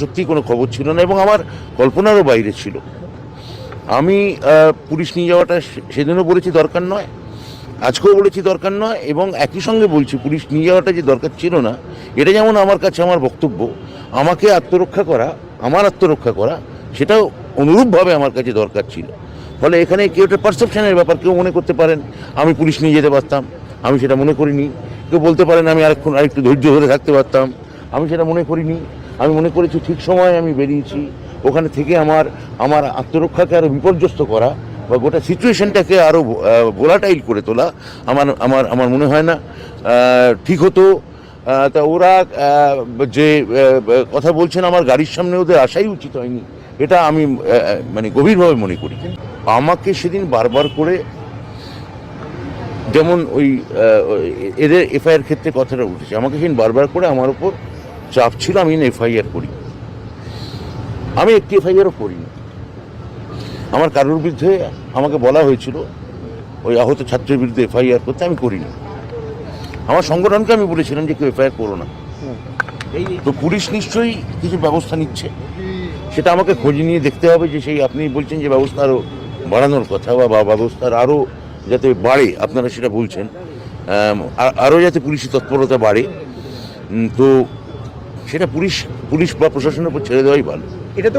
সত্যি কোনো খবর ছিল না এবং আমার কল্পনারও বাইরে ছিল। আমি পুলিশ নিয়ে যাওয়াটা সেদিনও বলেছি দরকার নয়, আজকেও বলেছি দরকার নয় এবং একই সঙ্গে বলছি পুলিশ নিয়ে যাওয়াটা যে দরকার ছিল না, এটা যেমন আমার কাছে আমার বক্তব্য, আমাকে আত্মরক্ষা করা, আমার আত্মরক্ষা করা, সেটাও অনুরূপভাবে আমার কাছে দরকার ছিল। ফলে এখানে কেউ একটা পারসেপশনের ব্যাপার, কেউ মনে করতে পারেন, আমি পুলিশ নিয়ে যেতে পারতাম, আমি সেটা মনে করিনি, কেউ বলতে পারেন আমি আরেকক্ষণ, আরেকটু ধৈর্য ধরে থাকতে পারতাম, আমি সেটা মনে করিনি। আমি মনে করেছি ঠিক সময়ে আমি বেরিয়েছি। ওখানে থেকে আমার আমার আত্মরক্ষাকে আরও বিপর্যস্ত করা বা গোটা সিচুয়েশনটাকে আরও ভোলাটাইল করে তোলা আমার আমার আমার মনে হয় না। ঠিক হতো। তা ওরা যে কথা বলছেন আমার গাড়ির সামনে ওদের আসাই উচিত হয়নি। এটা আমি মানে গভীরভাবে মনে করি। আমাকে সেদিন বারবার করে যেমন ওই এদের এফআইআর ক্ষেত্রে কথাটা উঠেছে। আমাকে সেদিন বারবার করে আমার ওপর চাপ ছিল আমি এফআইআর করি। আমি একটি এফআইআরও করিনি। আমার কারোর বিরুদ্ধে আমাকে বলা হয়েছিল ওই আহত ছাত্রের বিরুদ্ধে এফআইআর করতে আমি করিনি। আমার সংগঠনকে আমি বলেছিলাম যে কেউ এফআইআর করো না। তো পুলিশ নিশ্চয়ই কিছু ব্যবস্থা নিচ্ছে। সেটা আমাকে খোঁজ নিয়ে দেখতে হবে যে সেই আপনি বলছেন যে ব্যবস্থা আরও বাড়ানোর কথা বা বা ব্যবস্থার আরও যাতে বাড়ে আপনারা সেটা বলছেন। আরও যাতে পুলিশি তৎপরতা বাড়ে। তো সেটা পুলিশ পুলিশ বা প্রশাসনের উপর ছেড়ে দেওয়াই ভালো। এটা তো